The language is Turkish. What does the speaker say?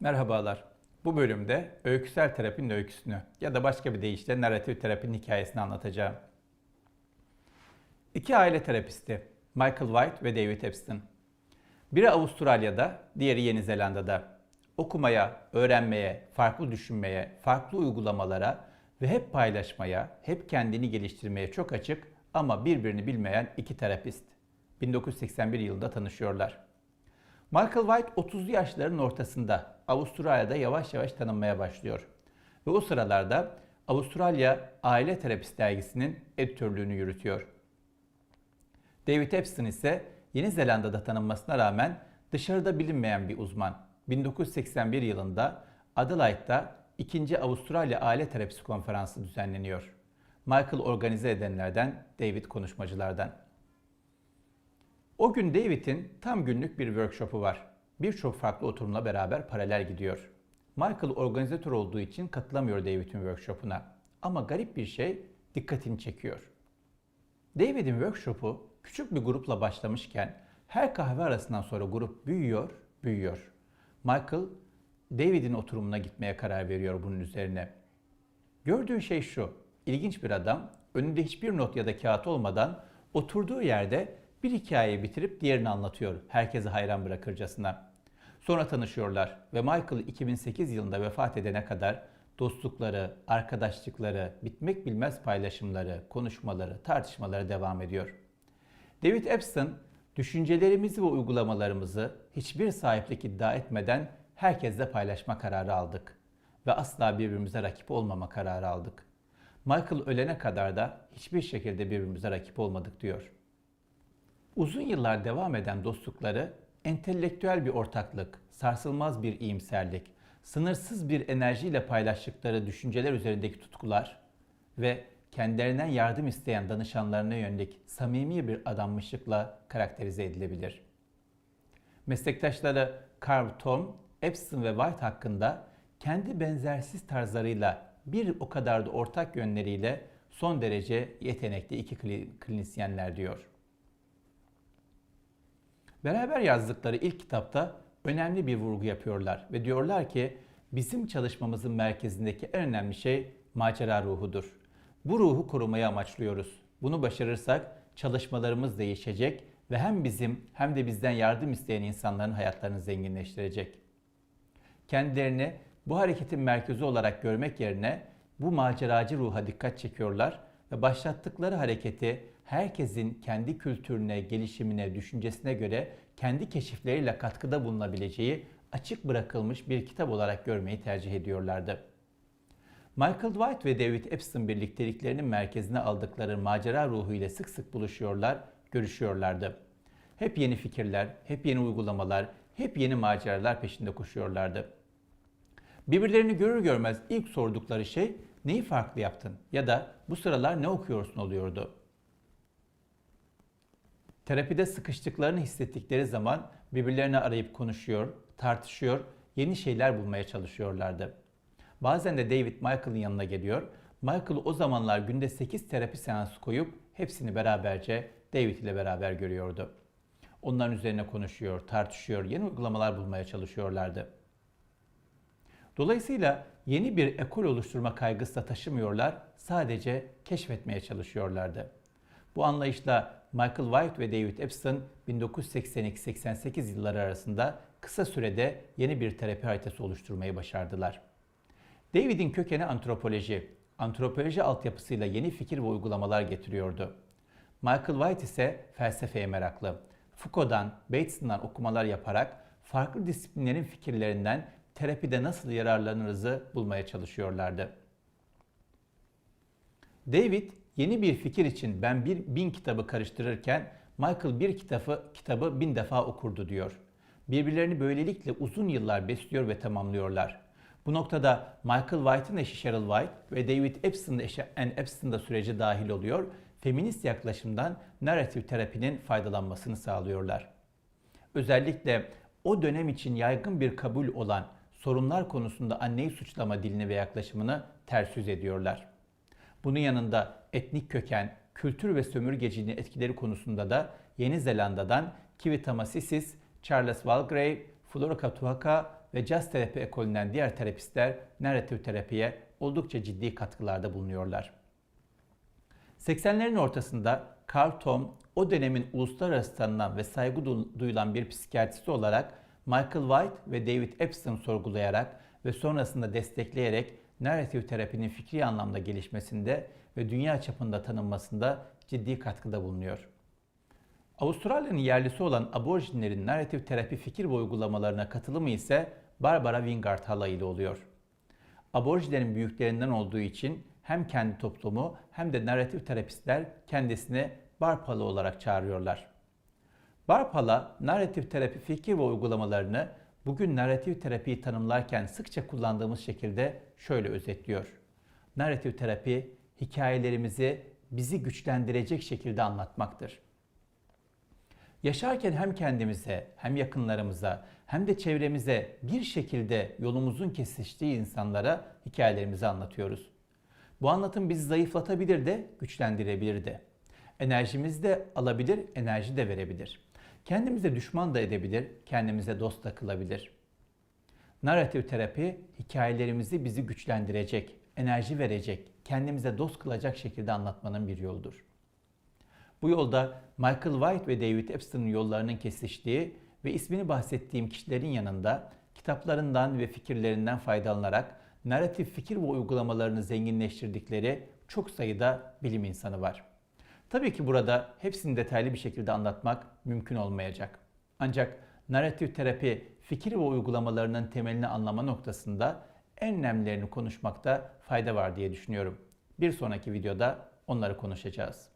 Merhabalar. Bu bölümde öyküsel terapinin öyküsünü ya da başka bir deyişle narratif terapinin hikayesini anlatacağım. İki aile terapisti Michael White ve David Epstein. Biri Avustralya'da, diğeri Yeni Zelanda'da. Okumaya, öğrenmeye, farklı düşünmeye, farklı uygulamalara ve hep paylaşmaya, hep kendini geliştirmeye çok açık ama birbirini bilmeyen iki terapist. 1981 yılında tanışıyorlar. Michael White 30'lu yaşlarının ortasında Avustralya'da yavaş yavaş tanınmaya başlıyor. Ve o sıralarda Avustralya Aile Terapist dergisinin editörlüğünü yürütüyor. David Epstein ise Yeni Zelanda'da tanınmasına rağmen dışarıda bilinmeyen bir uzman. 1981 yılında Adelaide'da 2. Avustralya Aile Terapisi Konferansı düzenleniyor. Michael organize edenlerden, David konuşmacılardan. O gün David'in tam günlük bir workshop'u var. Birçok farklı oturumla beraber paralel gidiyor. Michael organizatör olduğu için katılamıyor David'in workshop'una. Ama garip bir şey dikkatini çekiyor. David'in workshop'u küçük bir grupla başlamışken her kahve arasından sonra grup büyüyor, büyüyor. Michael David'in oturumuna gitmeye karar veriyor bunun üzerine. Gördüğü şey şu. İlginç bir adam önünde hiçbir not ya da kağıt olmadan oturduğu yerde bir hikayeyi bitirip diğerini anlatıyor. Herkese hayran bırakırcasına. Sonra tanışıyorlar ve Michael 2008 yılında vefat edene kadar dostlukları, arkadaşlıkları, bitmek bilmez paylaşımları, konuşmaları, tartışmaları devam ediyor. David Epstein, düşüncelerimizi ve uygulamalarımızı hiçbir sahiplik iddia etmeden herkesle paylaşma kararı aldık ve asla birbirimize rakip olmama kararı aldık. Michael ölene kadar da hiçbir şekilde birbirimize rakip olmadık diyor. Uzun yıllar devam eden dostlukları entelektüel bir ortaklık, sarsılmaz bir iyimserlik, sınırsız bir enerjiyle paylaştıkları düşünceler üzerindeki tutkular ve kendilerinden yardım isteyen danışanlarına yönelik samimi bir adanmışlıkla karakterize edilebilir. Meslektaşları Carl Tom, Epstein ve White hakkında kendi benzersiz tarzlarıyla bir o kadar da ortak yönleriyle son derece yetenekli iki klinisyenler diyor. Beraber yazdıkları ilk kitapta önemli bir vurgu yapıyorlar ve diyorlar ki bizim çalışmamızın merkezindeki en önemli şey macera ruhudur. Bu ruhu korumayı amaçlıyoruz. Bunu başarırsak çalışmalarımız değişecek ve hem bizim hem de bizden yardım isteyen insanların hayatlarını zenginleştirecek. Kendilerini bu hareketin merkezi olarak görmek yerine bu maceracı ruha dikkat çekiyorlar ve başlattıkları hareketi herkesin kendi kültürüne, gelişimine, düşüncesine göre kendi keşifleriyle katkıda bulunabileceği açık bırakılmış bir kitap olarak görmeyi tercih ediyorlardı. Michael White ve David Epstein birlikteliklerinin merkezine aldıkları macera ruhu ile sık sık buluşuyorlar, görüşüyorlardı. Hep yeni fikirler, hep yeni uygulamalar, hep yeni maceralar peşinde koşuyorlardı. Birbirlerini görür görmez ilk sordukları şey neyi farklı yaptın ya da bu sıralar ne okuyorsun oluyordu. Terapide sıkıştıklarını hissettikleri zaman birbirlerini arayıp konuşuyor, tartışıyor, yeni şeyler bulmaya çalışıyorlardı. Bazen de David Michael'ın yanına geliyor. Michael o zamanlar günde 8 terapi seansı koyup hepsini beraberce David ile beraber görüyordu. Onların üzerine konuşuyor, tartışıyor, yeni uygulamalar bulmaya çalışıyorlardı. Dolayısıyla yeni bir ekol oluşturma kaygısı da taşımıyorlar, sadece keşfetmeye çalışıyorlardı. Bu anlayışla Michael White ve David Epstein 1982-88 yılları arasında kısa sürede yeni bir terapi haritası oluşturmayı başardılar. David'in kökeni antropoloji, antropoloji altyapısıyla yeni fikir ve uygulamalar getiriyordu. Michael White ise felsefeye meraklı. Foucault'dan, Bates'ından okumalar yaparak farklı disiplinlerin fikirlerinden terapide nasıl yararlanırızı bulmaya çalışıyorlardı. David yeni bir fikir için ben bir bin kitabı karıştırırken Michael bir kitabı, kitabı bin defa okurdu diyor. Birbirlerini böylelikle uzun yıllar besliyor ve tamamlıyorlar. Bu noktada Michael White'ın eşi Cheryl White ve David Epstein'ın eşi Anne Epstein da sürece dahil oluyor. Feminist yaklaşımdan narratif terapinin faydalanmasını sağlıyorlar. Özellikle o dönem için yaygın bir kabul olan sorunlar konusunda anneyi suçlama dilini ve yaklaşımını ters yüz ediyorlar. Bunun yanında etnik köken, kültür ve sömürgeciliğin etkileri konusunda da Yeni Zelanda'dan Kivitama Sisis, Charles Walgrave, Flora Katuaka ve caz terapi ekolünden diğer terapistler narratif terapiye oldukça ciddi katkılarda bulunuyorlar. 80'lerin ortasında Carl Tom o dönemin uluslararası tanınan ve saygı duyulan bir psikiyatrist olarak Michael White ve David Epstein sorgulayarak ve sonrasında destekleyerek narratif terapinin fikri anlamda gelişmesinde ve dünya çapında tanınmasında ciddi katkıda bulunuyor. Avustralya'nın yerlisi olan aborjinlerin narratif terapi fikir ve uygulamalarına katılımı ise Barbara Wingard Hala ile oluyor. Aborjinlerin büyüklerinden olduğu için hem kendi toplumu hem de narratif terapistler kendisine Barpala olarak çağırıyorlar. Barpala, narratif terapi fikir ve uygulamalarını bugün narratif terapiyi tanımlarken sıkça kullandığımız şekilde şöyle özetliyor. Narratif terapi hikayelerimizi bizi güçlendirecek şekilde anlatmaktır. Yaşarken hem kendimize hem yakınlarımıza hem de çevremize bir şekilde yolumuzun kesiştiği insanlara hikayelerimizi anlatıyoruz. Bu anlatım bizi zayıflatabilir de güçlendirebilir de. Enerjimizi de alabilir, enerji de verebilir. Kendimize düşman da edebilir, kendimize dost da kılabilir. Narratif terapi hikayelerimizi bizi güçlendirecek, enerji verecek, kendimize dost kılacak şekilde anlatmanın bir yoludur. Bu yolda Michael White ve David Epstein'in yollarının kesiştiği ve ismini bahsettiğim kişilerin yanında kitaplarından ve fikirlerinden faydalanarak narratif fikir ve uygulamalarını zenginleştirdikleri çok sayıda bilim insanı var. Tabii ki burada hepsini detaylı bir şekilde anlatmak mümkün olmayacak. Ancak narratif terapi fikir ve uygulamalarının temelini anlama noktasında en önemlilerini konuşmakta fayda var diye düşünüyorum. Bir sonraki videoda onları konuşacağız.